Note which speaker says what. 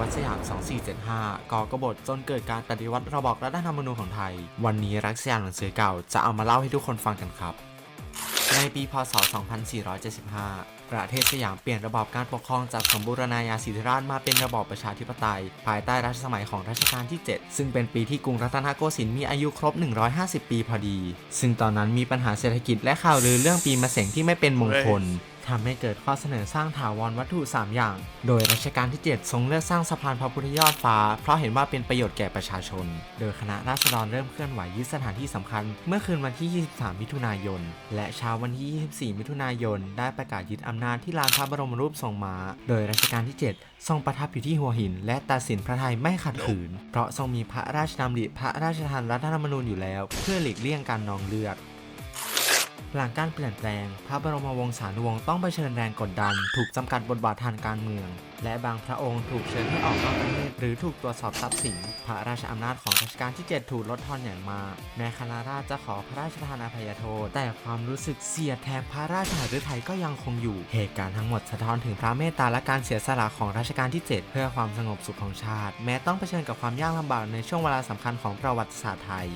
Speaker 1: วัดสยาม 2475 ก่อกบฏจนเกิดการปฏิวัติระบอบรัฐธรรมนูญของไทย วันนี้รักสยามหนังสือเก่าจะเอามาเล่าให้ทุกคนฟังกันครับ ในปี พศ 2475 ประเทศสยามเปลี่ยนระบอบการปกครองจากสมบูรณาญาสิทธิราชย์มาเป็นระบอบประชาธิปไตย ภายใต้รัชสมัยของรัชกาลที่ 7 ซึ่งเป็นปีที่กรุงรัตนโกสินทร์มีอายุครบ 150 ปีพอดี ซึ่งตอนนั้นมีปัญหาเศรษฐกิจและข่าวลือเรื่องปีมะเสงที่ไม่เป็นมงคล ทำให้เกิดข้อเสนอสร้างถาวรวัตถุ 3 อย่าง โดยรัชกาลที่ 7 ทรงเลือกสร้างสะพานพระพุทธยอดฟ้า เพราะเห็นว่าเป็นประโยชน์แก่ประชาชน โดยคณะราษฎรเริ่มเคลื่อนไหวยึดสถานที่สำคัญ เมื่อคืนวันที่ 23 มิถุนายน และเช้าวันที่ 24 มิถุนายน ได้ประกาศยึดอำนาจที่ลานพระบรมรูปทรงม้า โดยรัชกาลที่ 7 ทรงประทับอยู่ที่หัวหิน และตัดสินพระทัยไม่ขัดขืน เพราะทรงมีพระราชดำริพระราชทานรัฐธรรมนูญอยู่แล้ว เพื่อหลีกเลี่ยงการนองเลือด หลังการเปลี่ยนแปลง พระบรมวงศานุวงศ์ต้องเผชิญแรงกดดัน ถูกจำกัดบทบาททางการเมือง และบางพระองค์ถูกเชิญให้ออกนอกประเทศหรือถูกตรวจสอบทรัพย์สิน พระราชอำนาจของรัชกาลที่ 7 ถูกลดทอนอย่างมากแม้คณะราษฎรจะขอพระราชทานอภัยโทษ แต่ความรู้สึกเสียดแทนพระราชหฤทัยก็ยังคงอยู่ เหตุการณ์ทั้งหมดสะท้อนถึงพระเมตตาและการเสียสละของรัชกาลที่ 7 เพื่อความสงบสุขของชาติ แม้ต้องเผชิญกับความยากลำบากในช่วงเวลาสำคัญของประวัติศาสตร์ไทย